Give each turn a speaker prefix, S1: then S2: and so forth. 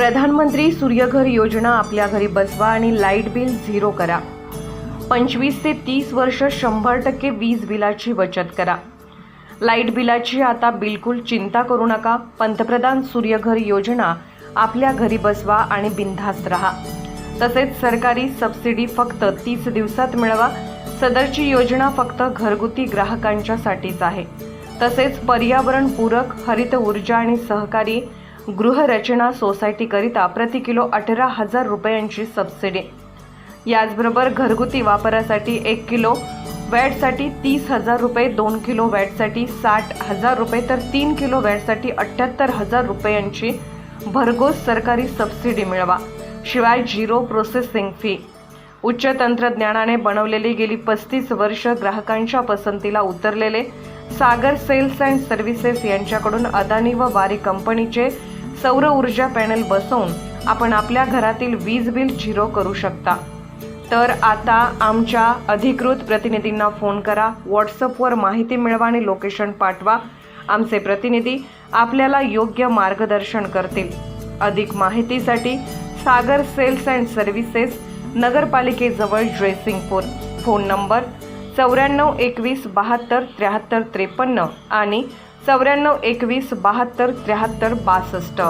S1: प्रधानमंत्री सूर्यघर योजना आपल्या घरी बसवा आणि लाइट बिल झिरो करा. पंचवीस ते तीस वर्ष शंभर टक्के वीज बिलाची बचत करा. लाइट बिलाची आता बिलकुल चिंता करू नका. पंतप्रधान सूर्यघर योजना आपल्या घरी बसवा आणि बिनधास्त राहा. तसेच सरकारी सबसिडी फक्त तीस दिवसात मिळवा. सदरची योजना फक्त घरगुती ग्राहकांच्यासाठीच आहे. तसेच पर्यावरणपूरक हरित ऊर्जा आणि सहकारी गृहरचना सोसायटीकरिता प्रति किलो अठरा हजार रुपयांची सबसिडी याचबरोबर घरगुती वापरासाठी एक किलो वॅटसाठी तीस हजार रुपये दोन किलो वॅटसाठी साठ हजार रुपये तर तीन किलो वॅटसाठी अठ्ठ्याहत्तर हजार रुपयांची भरघोस सरकारी सबसिडी मिळवा. शिवाय झिरो प्रोसेसिंग फी उच्च तंत्रज्ञानाने बनवलेली गेली पस्तीस वर्ष ग्राहकांच्या पसंतीला उतरलेले सागर सेल्स अँड सर्व्हिसेस यांच्याकडून अदानी व वारी कंपनीचे सौर ऊर्जा पॅनल बसवून आपण आपल्या घरातील वीज बिल झिरो करू शकता. तर आता आमच्या अधिकृत प्रतिनिधींना फोन करा व्हॉट्सअपवर माहिती मिळवा आणि लोकेशन पाठवा. आमचे प्रतिनिधी आपल्याला योग्य मार्गदर्शन करतील. अधिक माहितीसाठी सागर सेल्स अँड सर्व्हिसेस नगरपालिकेजवळ ड्रेसिंगपूर फोन नंबर चौऱ्याण्णव एकवीस बहात्तर त्र्याहत्तर त्रेपन्न आणि चौऱ्याण्णव एकवीस बहात्तर त्र्याहत्तर बासष्ट.